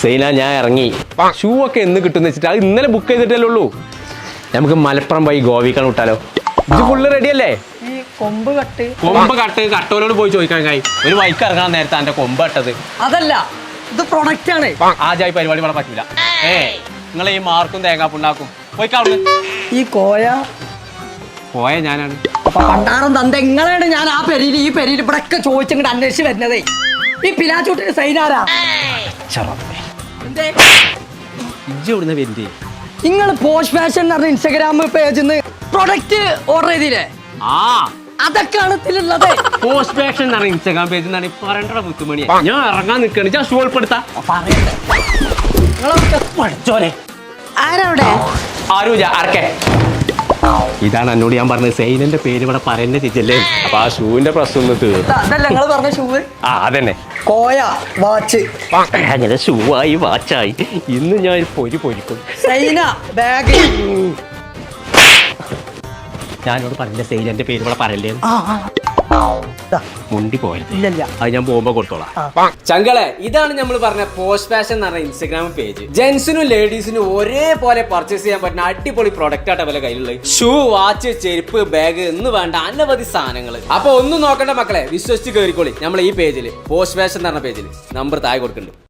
സൈന ഞാൻ ഇറങ്ങി. ഷൂ ഒക്കെ എന്ന് കിട്ടുന്ന വെച്ചിട്ട് അത് ഇന്നലെ ബുക്ക് ചെയ്തിട്ടല്ലേ ഉള്ളൂ. നമുക്ക് മലപ്പുറം പോയി ഗോവിക്കാൻ വിട്ടാലോ. ഇത് ഫുള്ള് റെഡി അല്ലേ? ഈ കൊമ്പ് കട്ട്. കൊമ്പ് കട്ട് കട്ടോലോട് പോയി ചോദിക്കാൻ കഴി ഒരു വൈക്ക് ഇറങ്ങാൻ നേരത്തെ എന്റെ കൊമ്പ് കട്ടത്. അതല്ല ഇത് പ്രൊഡക്റ്റ് ആണ്. ആ പരിപാടി ഇവിടെ പറ്റില്ല ഏ നിങ്ങൾ ഈ മാർക്കും തേങ്ങാപ്പുണ്ടാക്കും പോയി കാണുന്നു ഈ കോയ. കോയ ഞാനാണ്. അപ്പൊ പണ്ടാറം തന്ത എങ്ങനെയാണ് ഞാൻ ആ പെരിയിൽ ഈ പെരിയിൽ ഇവിടെ ഒക്കെ ചോദിച്ചിങ്ങോട്ട് അന്വേഷിച്ച് വരുന്നതേ. ഈ പിലാച്ചൂട്ടിന് സൈനാരാ? ഇജ്ജ് ഇവിടുന്ന് വരുന്നേ? നിങ്ങൾ പോസ്റ്റ് ഫാഷൻ എന്ന് പറഞ്ഞ ഇൻസ്റ്റാഗ്രാം പേജിൽ നിന്ന് പ്രൊഡക്റ്റ് ഓർഡർ ചെയ്തില്ലേ? ആ. അതൊക്കെയാണ് ഇതിലുള്ളത്. പോസ്റ്റ് ഫാഷൻ എന്നാണ് ഇൻസ്റ്റാഗ്രാം പേജ് എന്നാണ് പറയണ്ട മുത്തുമണി ഞാൻ ഇറങ്ങാൻ നിൽക്കണ ഞാൻ ഷൂ ഉൾപ്പെടുത്താ. പറയണ്ടേ നിങ്ങളൊക്കെ പഠിച്ചോനെ. ആരവിടെ? ആരൂല ആർക്കെ ഇതാണ് എന്നോട് ഞാൻ പറഞ്ഞത്. സൈനന്റെ പേര് ഇവിടെ പറയുന്ന ചേച്ചല്ലേ അപ്പൊ ആ ഷൂവിന്റെ പ്രശ്നം ഒന്ന് തീർത്തു. നിങ്ങൾ പറഞ്ഞ ഷൂ ആ അതന്നെ. കോയ വാച്ച് അങ്ങനെ ഷൂവായി വാച്ചായി ഇന്ന് ഞാൻ പൊരി പൊരിക്കും. സൈന ബാഗ് ഞാനോട് പറഞ്ഞ സൈനന്റെ പേര് ഇവിടെ പറയല്ലേ? മുണ്ടി പോയത് ഇല്ലല്ല. അത് ഞാൻ പോകുമ്പോ കൊടുത്തോളാം. ചങ്കളെ ഇതാണ് നമ്മൾ പറഞ്ഞ പോസ്റ്റ് ഫാഷൻ എന്ന് പറഞ്ഞ ഇൻസ്റ്റാഗ്രാം പേജ് ജെന്റ്സിനും ലേഡീസിനും ഒരേപോലെ പർച്ചേസ് ചെയ്യാൻ പറ്റുന്ന അടിപൊളി പ്രൊഡക്റ്റ് ആയിട്ട് അവരെ കയ്യിലുള്ളത്. ഷൂ വാച്ച് ചെരുപ്പ് ബാഗ് എന്ന് വേണ്ട അനവധി സാധനങ്ങൾ അപ്പൊ ഒന്നും നോക്കണ്ട മക്കളെ വിശ്വസിച്ച് കയറിക്കോളി നമ്മൾ ഈ പേജിൽ പോസ്റ്റ് ഫാഷൻ എന്ന് പറഞ്ഞ പേജിൽ നമ്പർ താഴെ കൊടുക്കുന്നുണ്ട്.